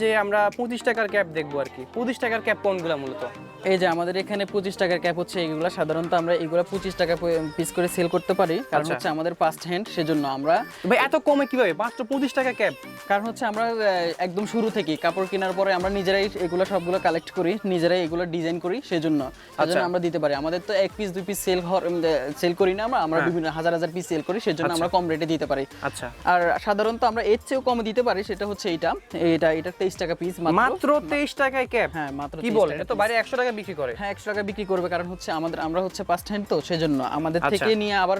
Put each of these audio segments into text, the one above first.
যে আমরা পঁচিশ টাকার ক্যাপ দেখব আর কি। পঁচিশ টাকার ক্যাপ কোনগুলো মূলত? এই যে আমাদের এখানে পঁচিশ টাকার ক্যাপ হচ্ছে এগুলো। সাধারণত আমরা এগুলো পঁচিশ টাকা পিস করে সেল করতে পারি। কারণ আচ্ছা। হচ্ছে আমাদের ফার্স্ট হ্যান্ড সেজন্য আমরা ভাই এত কমে কীভাবে? মাত্র পঁচিশ টাকা ক্যাপ? কারণ হচ্ছে আমরা একদম শুরু থেকে কাপড় কেনার পরে আমরা নিজেরাই এগুলো সবগুলো কালেক্ট করি নিজেরাই এগুলো ডিজাইন করি সেজন্য। সেজন্য আচ্ছা। আমরা দিতে পারি। আমাদের তো এক পিস দুই পিস সেল সেল করি না আমরা আমরা হ্যাঁ। বিভিন্ন হাজার হাজার পিস সেল করি সেজন্য আচ্ছা। আমরা কম রেটে দিতে পারি। আচ্ছা। আর সাধারণত আমরা এর চেয়েও কমে দিতে পারি সেটা হচ্ছে এইটা। এটা এটা তেইশ টাকা পিস মাত্র। তেইশ টাকায় ক্যাপ হ্যাঁ মাত্র কি বলেন? তো বাইরে একশো টাকা বিক্রি করে। হ্যাঁ একশো টাকা বিক্রি করবে কারণ হচ্ছে আমাদের আমরা হচ্ছে ফার্স্ট হ্যান্ড তো সেজন্য আমাদের আচ্ছা। থেকে নিয়ে আবার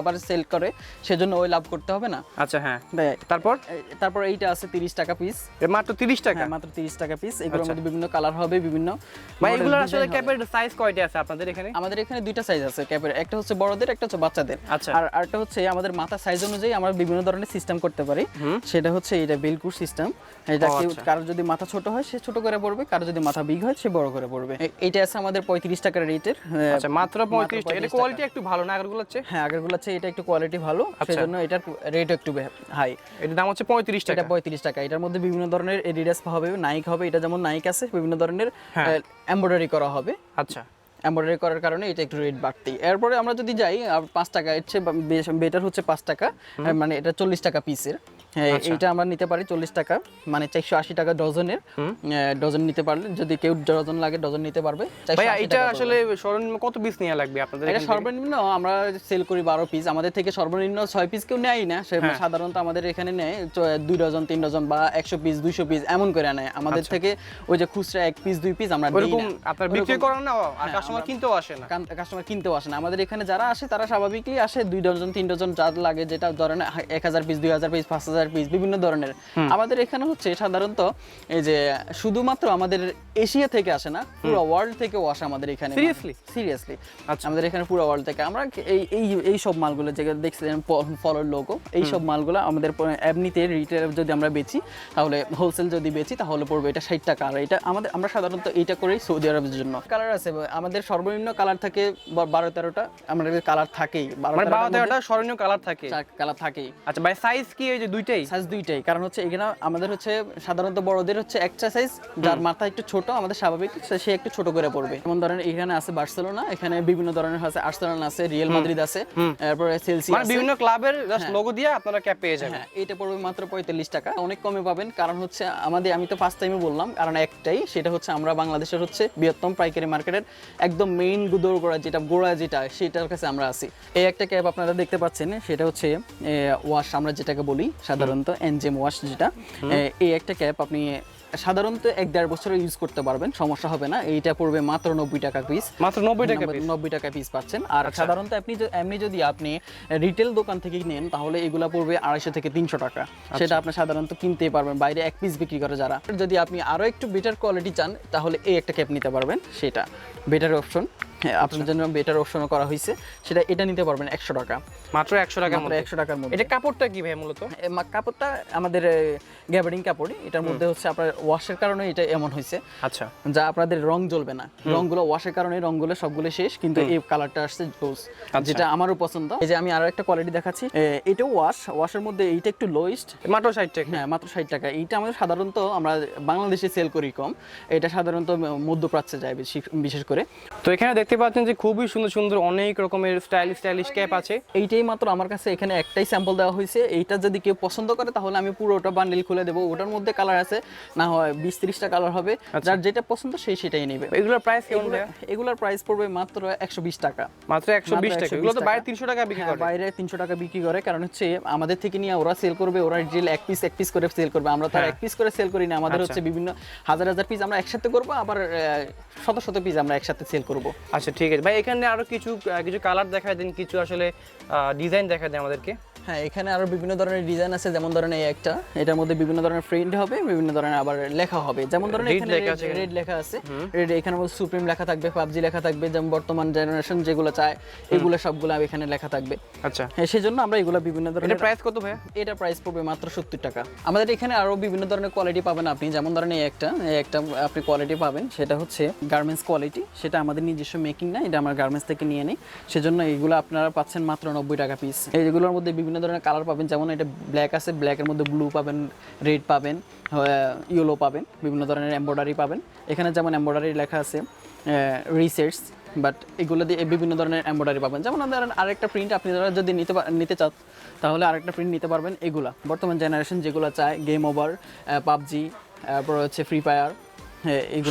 আবার সেল করে সেজন্য ওই লাভ করতে হবে না। আচ্ছা হ্যাঁ। তারপর? তারপর এইটা আছে তিরিশ টাকা পিস মাত্র তিরিশ টাকা? হ্যাঁ মাত্র তিরিশ টাকা পিস এগুলোর আচ্ছা। মধ্যে বিভিন্ন কালার হবে বিভিন্ন ভাই এগুলোর আসলে ক্যাপের সাইজ কয়টা আছে আপনাদের এখানে? আমাদের এখানে দুইটা সাইজ আছে ক্যাপের একটা হচ্ছে বড়দের একটা হচ্ছে বাচ্চাদের। আচ্ছা। আর আরেকটা হচ্ছে আমাদের মাথা সাইজ অনুযায়ী আমরা বিভিন্ন ধরনের সিস্টেম করতে পারি। সেটা হচ্ছে এটা বেলকুর সিস্টেম এটা কেউ। কারও যদি মাথা ছোট হয় সে ছোট করে পড়বে কারও যদি মাথা বিগ হয় সে বড় করে পড়বে। এ- এইটা আছে আমাদের পঁয়ত্রিশ টাকার রেটের আচ্ছা মাত্র পঁয়ত্রিশ টাকা। এটা কোয়ালিটি একটু ভালো না আগেরগুলো হচ্ছে? হ্যাঁ আগেরগুলো হচ্ছে এটা একটু কোয়ালিটি ভালো আচ্ছা। সেজন্য এটার রেট একটু হাই এটার দাম হচ্ছে পঁয়ত্রিশ টাকা। এটা পঁয়ত্রিশ টাকা। এটার মধ্যে বিভিন্ন ধরনের এডিডাস হবে নাইক হবে এটা যেমন নাইক আছে বিভিন্ন ধরনের। এমব্রয়ডারি করা হবে। আচ্ছা। এমব্রয়ডারি করার কারণে এটা একটু রেট বাড়তি। এরপরে আমরা যদি যাই পাঁচ টাকা এর চেয়ে বেটার হচ্ছে পাঁচ টাকা মানে এটা চল্লিশ টাকা পিসের হ্যাঁ, আচ্ছা। এইটা আমরা নিতে পারি চল্লিশ টাকা মানে চারশো আশি টাকা ডজনের। ডজন নিতে পারলে যদি কেউ ডজন লাগে ডজন নিতে পারবে। 480 এটা আসলে সর্বনিম্ন কত পিস নেওয়া লাগবে আপনাদের এটা সর্বনিম্ন আমরা সেল করি বারো পিস আমাদের থেকে সর্বনিম্ন ছয় পিস কেউ নেয় না। হ্যাঁ। সাধারণত আমাদের এখানে নেয় দুই ডজন তিন ডজন বা একশো পিস দুইশো পিস এমন করে নেয়। আমাদের থেকে ওই যে খুচরা এক পিস দুই পিস আমরা না। আপনার বিক্রি করেন না আর হ্যাঁ, কাস্টমার কিনতেও আসে না। কাস্টমার কিনতেও আসে না। আমাদের এখানে যারা আসে তারা স্বাভাবিকই আসে। দুই ডজন তিন ডজন যা লাগে যেটা ধরেন এক হাজার পিস দুই হাজার পিস পাঁচ হাজার পিস বিভিন্ন ধরনের। আমাদের এখানে হচ্ছে সাধারণত এই যে শুধুমাত্র আমাদের এশিয়া থেকে আসে না পুরো ওয়ার্ল্ড থেকেও আসে আমাদের এখানে? সিরিয়াসলি আচ্ছা। আমাদের এখানে পুরো ওয়ার্ল্ড থেকে। আমরা এই এই এই সব মালগুলো যেগুলো দেখছিলেন ফলোর লোগো এই সব মালগুলো আমাদের এমনিতে রিটেল যদি আমরা বেচি তাহলে হোলসেল যদি বেচি তাহলে পড়বে এটা ষাট টাকা। আর এটা আমাদের আমরা সাধারণত এইটা করেই সৌদি আরবের জন্য। কালার আছে আমাদের সর্বনিম্ন কালার থাকে বারো তেরোটা। আমাদের কালার থাকেই। মানে বারো তেরোটা স্মরণীয় কালার থাকে। কালার থাকেই। আচ্ছা ভাই সাইজ কি ওই যে দুইটাই? সাইজ দুইটাই। কারণ হচ্ছে এখানে আমাদের হচ্ছে সাধারণত বড়দের হচ্ছে একটা সাইজ যার মাথা একটু ছোট আমাদের স্বাভাবিক সে- একটু ছোট করে পড়বে। যেমন ধরেন এখানে আছে বার্সেলোনা এখানে বিভিন্ন ধরনের আছে আর্সেনাল আছে রিয়েল মাদ্রিদ আছে তারপরে সেলসি মানে বিভিন্ন ক্লাবের জাস্ট লোগো দিয়ে আপনারা ক্যাপ পেয়ে যাবেন। হ্যাঁ এটা পড়বে মাত্র পঁয়তাল্লিশ টাকা। অনেক কমে পাবেন কারণ হচ্ছে আমাদের আমি তো ফার্স্ট টাইমে বললাম কারণ একটাই সেটা হচ্ছে আমরা বাংলাদেশের হচ্ছে বৃহত্তম পাইকারি মার্কেটের একদম মেইন গুদর গোড়া যেটা গোড়া যেটা সেটার কাছে আমরা আছি। এই একটা ক্যাব আপনারা দেখতে পাচ্ছেন সেটা হচ্ছে ওয়াশ আমরা যেটাকে বলি সাধারণত এনজেম ওয়াশ যেটা এই একটা ক্যাপ আপনি সাধারণত এক দেড় বছর ইউজ করতে পারবেন সমস্যা হবে না। এইটা পড়বে মাত্র নব্বই টাকা পিস মাত্র নব্বই টাকা নব্বই টাকা পিস পাচ্ছেন। আর আচ্ছা। সাধারণত আপনি এমনি যদি আপনি রিটেল দোকান থেকে নেন তাহলে এগুলা পড়বে আড়াইশো থেকে তিনশো টাকা। আচ্ছা। সেটা আপনি সাধারণত কিনতেই পারবেন বাইরে এক পিস বিক্রি করে যারা। যদি আপনি আরও একটু বেটার কোয়ালিটি চান তাহলে এই একটা ক্যাপ নিতে পারবেন সেটা। বেটার অপশন হ্যাঁ আপনার আচ্ছা। জন্য বেটার অপশনও করা হয়েছে সেটা এটা নিতে পারবেন একশো টাকা। মাত্র একশো মধ্যে। একশো টাকার মধ্যে। এটা কাপড়টা কি ভাই মূলত? কাপড়টা আমাদের গ্যাবারিং কাপড় এটার মধ্যে হচ্ছে আপনার ওয়াশের কারণে এটা এমন হয়েছে। আচ্ছা। যা আপনাদের রং জ্বলবে না। রংগুলো ওয়াশের কারণে রংগুলো সবগুলো শেষ কিন্তু এই কালারটা আসছে জোস আচ্ছা। যেটা আমারও পছন্দ। এই যে আমি আরও একটা কোয়ালিটি দেখাচ্ছি। এটাও ওয়াশ ওয়াশের মধ্যে এইটা একটু লোয়েস্ট মাত্র ষাট টাকা। হ্যাঁ মাত্র ষাট টাকা। এইটা আমাদের সাধারণত আমরা বাংলাদেশে সেল করি কম। এটা সাধারণত মধ্যপ্রাচ্যে যায় বেশি বিশেষ করে। তো এখানে দেখতে পাচ্ছেন যে খুবই সুন্দর সুন্দর অনেক রকমের স্টাইলিশ স্টাইলিশ ক্যাপ আছে। এইটাই মাত্র আমার কাছে এখানে একটাই স্যাম্পল দেওয়া হয়েছে। এইটা যদি কেউ পছন্দ করে তাহলে আমি পুরোটা বান্ডিল খুলে দেবো। ওটার মধ্যে কালার আছে না হয় বিশ ত্রিশটা কালার হবে। যার যেটা পছন্দ সেই সেটাই নেবে। এগুলোর প্রাইস কেমন এগুলোর প্রাইস পড়বে মাত্র একশো বিশ টাকা। মাত্র একশো বিশ টাকা। এগুলো তো বাইরে তিনশো টাকা বিক্রি হ্যাঁ, করে। বাইরে তিনশো টাকা বিক্রি করে। কারণ হচ্ছে আমাদের থেকে নিয়ে ওরা সেল করবে ওরা রিটেল এক পিস এক পিস করে সেল করবে। আমরা তো আর হ্যাঁ। এক পিস করে সেল করি না। আমাদের আচ্ছা। হচ্ছে বিভিন্ন হাজার হাজার পিস আমরা একসাথে করব আবার শত শত পিস আমরা একসাথে সেল করব। আচ্ছা ঠিক আছে। ভাই এখানে আরও কিছু কিছু কালার দেখা দেন কিছু আসলে ডিজাইন দেখা দেন আমাদেরকে। হ্যাঁ এখানে আরও বিভিন্ন ধরনের ডিজাইন আছে। যেমন ধরেন এই একটা। এটার মধ্যে বিভিন্ন ধরনের প্রিন্ট হবে বিভিন্ন ধরনের আবার লেখা হবে। যেমন ধরেন এখানে আছে। রেড লেখা আছে। রেড এখানে মধ্যে সুপ্রিম লেখা থাকবে পাবজি লেখা থাকবে যেমন বর্তমান জেনারেশন যেগুলো চায় এগুলো সবগুলো এখানে লেখা থাকবে। আচ্ছা। হ্যাঁ সেজন্য আমরা এগুলো বিভিন্ন এটা ধরনের প্রাইস কত ভাইয়া? এটা প্রাইস পড়বে মাত্র সত্তর টাকা। আমাদের এখানে আরও বিভিন্ন ধরনের কোয়ালিটি পাবেন আপনি। যেমন ধরেন এই একটা এই একটা আপনি কোয়ালিটি পাবেন সেটা হচ্ছে গার্মেন্টস কোয়ালিটি সেটা আমাদের নিজস্ব মেকিং না এটা আমরা গার্মেন্টস থেকে নিয়ে নিই। সেজন্য এইগুলো আপনারা পাচ্ছেন মাত্র নব্বই টাকা পিস এইগুলোর মধ্যে বিভিন্ন ধরনের কালার পাবেন যেমন এটা ব্ল্যাক আছে ব্ল্যাকের মধ্যে ব্লু পাবেন রেড পাবেন ইয়েলো পাবেন, বিভিন্ন ধরনের এম্ব্রয়ডারি পাবেন। এখানে যেমন এম্ব্রয়ডারি লেখা আছে রিসেটস বাট এগুলো দিয়ে বিভিন্ন ধরনের এম্ব্রয়ডারি পাবেন। যেমন ধরেন আরেকটা প্রিন্ট আপনি যদি নিতে নিতে চান তাহলে আরেকটা প্রিন্ট নিতে পারবেন এগুলা। বর্তমান জেনারেশন যেগুলো চায় গেম ওভার পাবজি, তারপর হচ্ছে ফ্রি ফায়ার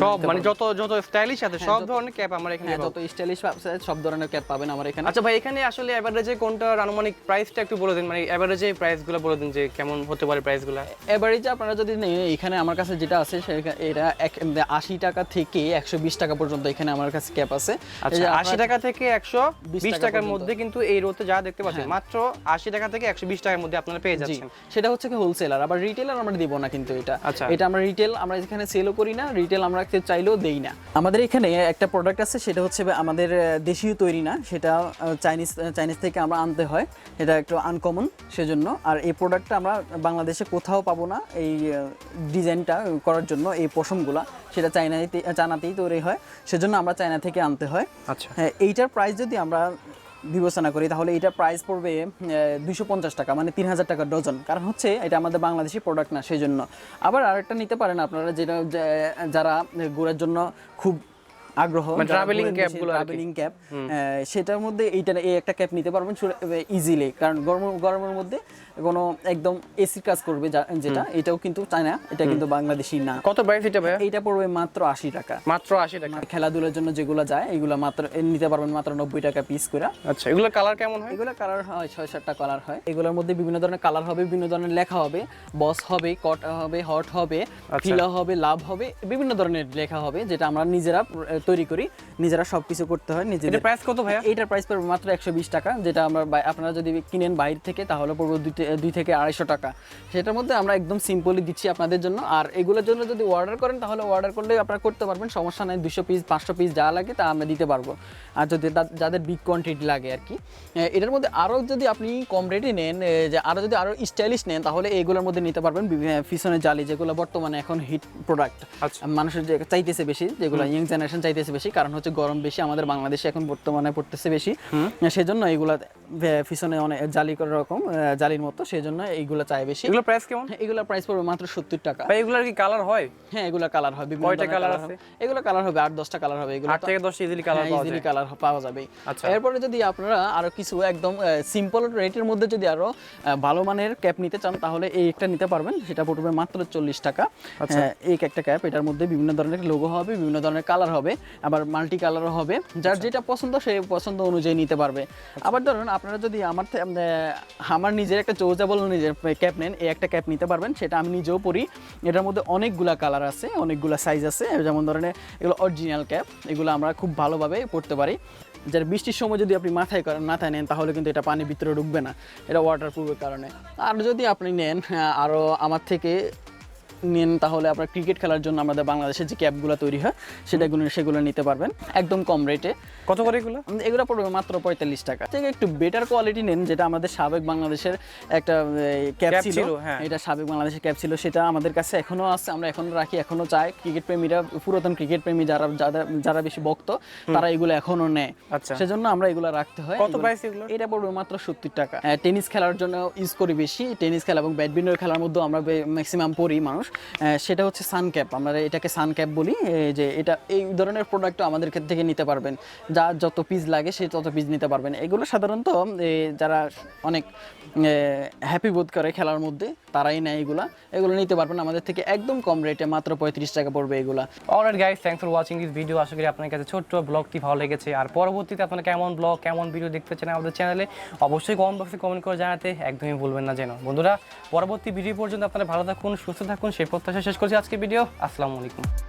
সব মানে যত যত স্টাইলিশ আছে সব ধরনের ক্যাপ আমার এখানে হ্যাঁ যত স্টাইলিশ সব ধরনের ক্যাপ পাবেন আমার এখানে। আচ্ছা ভাই এখানে আসলে এভারেজে কোনটার আনুমানিক প্রাইসটা একটু বলে দিন মানে এভারেজে প্রাইসগুলো বলে দিন যে কেমন হতে পারে প্রাইসগুলো এভারেজে আপনারা যদি এখানে আমার কাছে যেটা আছে এটা আশি টাকা থেকে একশো বিশ টাকা পর্যন্ত এখানে আমার কাছে ক্যাপ আছে। আচ্ছা আশি টাকা থেকে একশো বিশ টাকার মধ্যে কিন্তু এই রোতে যা দেখতে পাচ্ছেন মাত্র আশি টাকা থেকে একশো বিশ টাকার মধ্যে আপনারা পেয়ে যাচ্ছেন। সেটা হচ্ছে হোলসেলার আবার রিটেলার আমরা দিব না কিন্তু এটা। আচ্ছা। এটা আমরা রিটেল আমরা এখানে সেলও করি না রিটেল আমরা চাইলেও দেই না। আমাদের এখানে একটা প্রোডাক্ট আছে সেটা হচ্ছে আমাদের দেশীয় তৈরি না সেটা চাইনিজ চাইনিজ থেকে আমরা আনতে হয়। এটা একটু আনকমন সেজন্য। আর এই প্রোডাক্টটা আমরা বাংলাদেশে কোথাও পাবো না এই ডিজাইনটা করার জন্য এই পশমগুলা সেটা চাইনাতে চায়নাতেই তৈরি হয়। সেজন্য আমরা চায়না থেকে আনতে হয়। আচ্ছা। হ্যাঁ এইটার প্রাইস যদি আমরা বিবেচনা করি, তাহলে এটা প্রাইস পড়বে দুশো পঞ্চাশ টাকা মানে তিন হাজার টাকা ডজন কারণ হচ্ছে, এটা আমাদের বাংলাদেশি প্রোডাক্ট না সেই জন্য আবার আরেকটা নিতে পারেন আপনারা, যেটা যারা ঘোরার জন্য খুব আগ্রহ মানে travelling গুলো ট্রাভেলিং ক্যাপ সেটার মধ্যে এইটা এই একটা ক্যাপ নিতে পারবেন ইজিলি কারণ গরম গরমের মধ্যে কোনো একদম এসি কাজ করবে যেটা এটাও কিন্তু চায় না এটা কিন্তু বাংলাদেশি না। কত প্রাইস এটা ভাইয়া? এইটা পড়বে মাত্র আশি টাকা। মাত্র আশি টাকা। খেলাধুলার জন্য যেগুলো যায় এগুলো মাত্র নিতে পারবেন মাত্র নব্বই টাকা পিস করে। আচ্ছা এগুলোর কালার কেমন হয়? এগুলো কালার হয় ছয় সাতটা কালার হয়। এগুলোর মধ্যে বিভিন্ন ধরনের কালার হবে বিভিন্ন ধরনের লেখা হবে। বস হবে কট হবে হট হবে ফিলা হবে লাভ হবে বিভিন্ন ধরনের লেখা হবে যেটা আমরা নিজেরা তৈরি করি নিজেরা সবকিছু করতে হয় নিজেদের প্রাইস কত ভাইয়া? এইটার প্রাইস পড়বে মাত্র একশো বিশ টাকা যেটা আমরা আপনারা যদি কিনেন বাইরে থেকে তাহলে পড়বে দুই দুই থেকে আড়াইশো টাকা। সেটার মধ্যে আমরা একদম সিম্পলি দিচ্ছি আপনাদের জন্য। আর এগুলোর জন্য যদি অর্ডার করেন তাহলে অর্ডার করলে আপনারা করতে পারবেন সমস্যা নেই দুশো পিস পাঁচশো পিস যা লাগে তা আমরা দিতে পারব। আর যদি যাদের বিগ কোয়ান্টিটি লাগে আর কি। এটার মধ্যে আরও যদি আপনি কম রেটে নেন যে আরও যদি আরও স্টাইলিশ নেন তাহলে এগুলোর মধ্যে নিতে পারবেন পিছনে জালি যেগুলো বর্তমানে এখন হিট প্রোডাক্ট আচ্ছা। মানুষের যে চাইতেছে বেশি যেগুলো ইয়াং জেনারেশন চাইতেছে বেশি কারণ হচ্ছে গরম বেশি আমাদের বাংলাদেশে এখন বর্তমানে পড়তেছে বেশি। সেজন্য এইগুলা ভে- পিছনে অনেক জালি করে রকম জালির মতো সেজন্য এইগুলো চাই বেশি। এগুলো প্রাইস কেমন? এগুলোর প্রাইস পড়বে মাত্র সত্তর টাকা। ভাই এগুলোর কি কালার হয়? হ্যাঁ এগুলো কালার হবে কয়টা colour আছে? এগুলো কালার হবে আট দশটা কালার হবে। এগুলো আট থেকে দশ ইজিলি কালার পাওয়া ইজিলি কালার পাওয়া যাবে। আচ্ছা। এরপরে যদি আপনারা আরও কিছু একদম সিম্পল রেটের মধ্যে যদি আরও ভালো মানের ক্যাপ নিতে চান তাহলে এই একটা নিতে পারবেন। সেটা পড়বে মাত্র চল্লিশ টাকা। আচ্ছা। হ্যাঁ, এই একটা ক্যাপ এটার মধ্যে বিভিন্ন ধরনের লোগো হবে বিভিন্ন ধরনের কালার হবে। আবার মাল্টি কালারও হবে। যার আচ্ছা। যেটা পছন্দ সেই পছন্দ অনুযায়ী নিতে পারবে। আবার ধরুন আপনারা যদি আমার আমার নিজের একটা চৌজাবল নিজের ক্যাপ নেন এই একটা ক্যাপ নিতে পারবেন। সেটা আমি নিজেও পরি। এটার মধ্যে অনেকগুলা কালার আছে অনেকগুলা সাইজ আছে। যেমন ধরনের এগুলো অরিজিনাল ক্যাপ এগুলো আমরা খুব ভালোভাবে পরতে পারি। যার বৃষ্টির সময় যদি আপনি মাথায় করেন মাথায় নেন তাহলে কিন্তু এটা পানির ভিতরে ঢুকবে না। এটা ওয়াটার প্রুফের কারণে। আর যদি আপনি নেন আরও আমার থেকে নেন তাহলে আপনার ক্রিকেট খেলার জন্য আমাদের বাংলাদেশের যে ক্যাপগুলো তৈরি হয় সেটাগুলো সেগুলো নিতে পারবেন একদম কম রেটে কত করে এগুলো? এগুলো পড়বে মাত্র পঁয়তাল্লিশ টাকা। থেকে একটু বেটার কোয়ালিটি নেন যেটা আমাদের সাবেক বাংলাদেশের একটা ক্যাপ ছিল। হ্যাঁ। এটা সাবেক বাংলাদেশের ক্যাপ ছিল সেটা আমাদের কাছে এখনও আছে আমরা এখনও রাখি এখনও চাই। ক্রিকেট প্রেমীরা পুরাতন ক্রিকেট প্রেমী যারা যারা যারা বেশি ভক্ত তারা এগুলো এখনও নেয়। আচ্ছা। সেজন্য আমরা এগুলো রাখতে হয়। কত প্রাইস এগুলো? এটা পড়বে মাত্র সত্তর টাকা। টেনিস খেলার জন্য ইউজ করি বেশি। টেনিস খেলা এবং ব্যাডমিন্টন খেলার মধ্যেও আমরা ম্যাক্সিমাম পড়ি মানুষ। সেটা হচ্ছে সান ক্যাপ আমরা এটাকে সান ক্যাপ বলি যে এটা এই ধরনের প্রোডাক্ট আমাদের ক্ষেত্র থেকে নিতে পারবেন। যা যত পিস লাগে সে তত পিস নিতে পারবেন। এগুলো সাধারণত যারা অনেক হ্যাপি বোধ করে খেলার মধ্যে, তারাই নেয় এগুলা। এগুলো নিতে পারবেন আমাদের থেকে একদম কম রেটে মাত্র পঁয়ত্রিশ টাকা পড়বে এগুলা। Alright guys thanks for watching this video আশা করি আপনার কাছে ছোট্ট ব্লগটি ভালো লেগেছে। আর পরবর্তীতে আপনারা কেমন ব্লগ, কেমন ভিডিও দেখতে চান আমাদের চ্যানেলে অবশ্যই কমেন্ট বক্সে কমেন্ট করে জানাতে একদমই ভুলবেন না যেন। বন্ধুরা, পরবর্তী ভিডিও পর্যন্ত আপনারা ভালো থাকুন, সুস্থ থাকুন সেই প্রত্যাশা শেষ করছি আজকে ভিডিও আসসালামু আলাইকুম